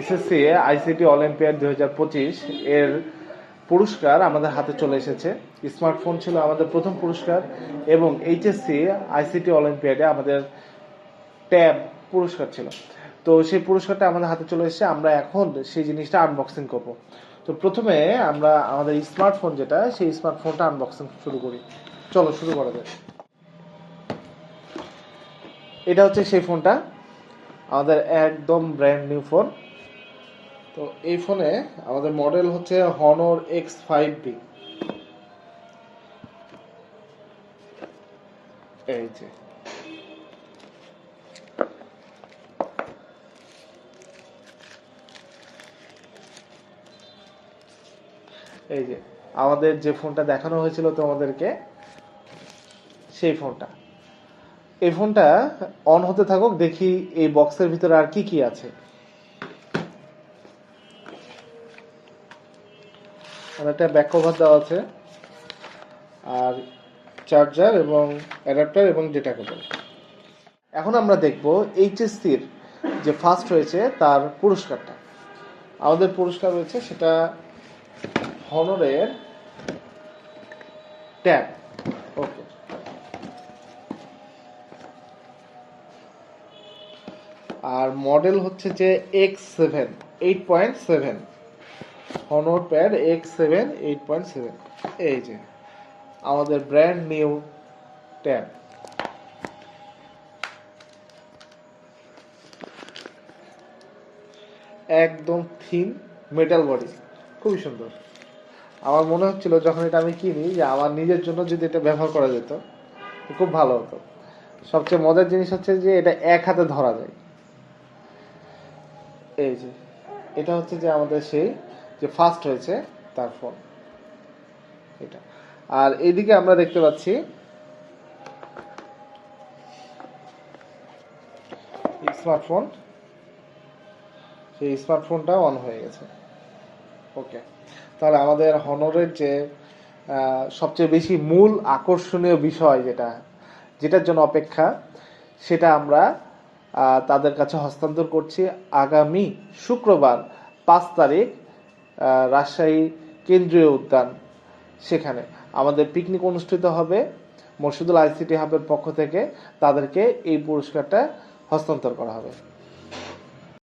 SSC ICT olympiad দুই হাজার পঁচিশ এর পুরস্কার আমাদের হাতে চলে এসেছে। স্মার্টফোন ছিল আমাদের প্রথম পুরস্কার এবং এইচএসসি, আইসিটি অলিম্পিয়াডে আমাদের ট্যাব পুরস্কার ছিল। তো সেই পুরস্কারটা আমাদের হাতে চলে এসেছে। আমরা এখন সেই জিনিসটা আনবক্সিং করব। তো প্রথমে আমরা আমাদের স্মার্টফোন যেটা, সেই স্মার্টফোনটা আনবক্সিং শুরু করি। চলো শুরু করা যায় এটা হচ্ছে সেই ফোনটা। আমাদের একদম ব্র্যান্ড নিউ ফোন তো এই ফোনে আমাদের মডেল হচ্ছে হনর এক্স ফাইভ বি এই যে। এই যে, আমাদের যে ফোনটা দেখানো হয়েছিল তোমাদেরকে, সেই ফোনটা। এই ফোনটা অন হতে থাকুক, দেখি এই বক্সের ভিতরে আর কি কি আছে। আর একটা ব্যাক কভার দেওয়া আছে। আর চার্জার এবং অ্যাডাপ্টার এবং ডেটা কেবল এখন আমরা দেখব এইচএসসির যে ফার্স্ট হয়েছে তার পুরস্কারটা। আমাদের পুরস্কার রয়েছে সেটা হনরের ট্যাব ওকে আর মডেল হচ্ছে যে X seven eight point seven Honor pad X seven eight point seven এই যে, আমাদের ব্র্যান্ড নিউ ট্যাব একদম থিন মেটাল বডি খুবই সুন্দর। আমার মনে হচ্ছিল যখন এটা আমি কিনি যে আমার নিজের জন্য যদি এটা ব্যবহার করা যেত, খুব ভালো হতো। সবচেয়ে মজার জিনিস হচ্ছে যে এটা এক হাতে ধরা যায়। এই যে, এটা হচ্ছে যে আমাদের সেই যে ফার্স্ট হয়েছে তার ফোন এটা। আর এইদিকে আমরা দেখতে পাচ্ছি স্মার্টফোন সেই স্মার্টফোনটা অন হয়ে গেছে। ওকে তাহলে আমাদের হনরের যে সবচেয়ে বেশি মূল আকর্ষণীয় বিষয় যেটা, যেটার জন্য অপেক্ষা, সেটা আমরা তাদের কাছে হস্তান্তর করছি আগামী শুক্রবার পাঁচ তারিখ রাজশাহী কেন্দ্রীয় উদ্যান সেখানে। আমাদের পিকনিক অনুষ্ঠিত হবে মরশুদুল আইসিটি হাবের পক্ষ থেকে তাদেরকে এই পুরস্কারটা হস্তান্তর করা হবে।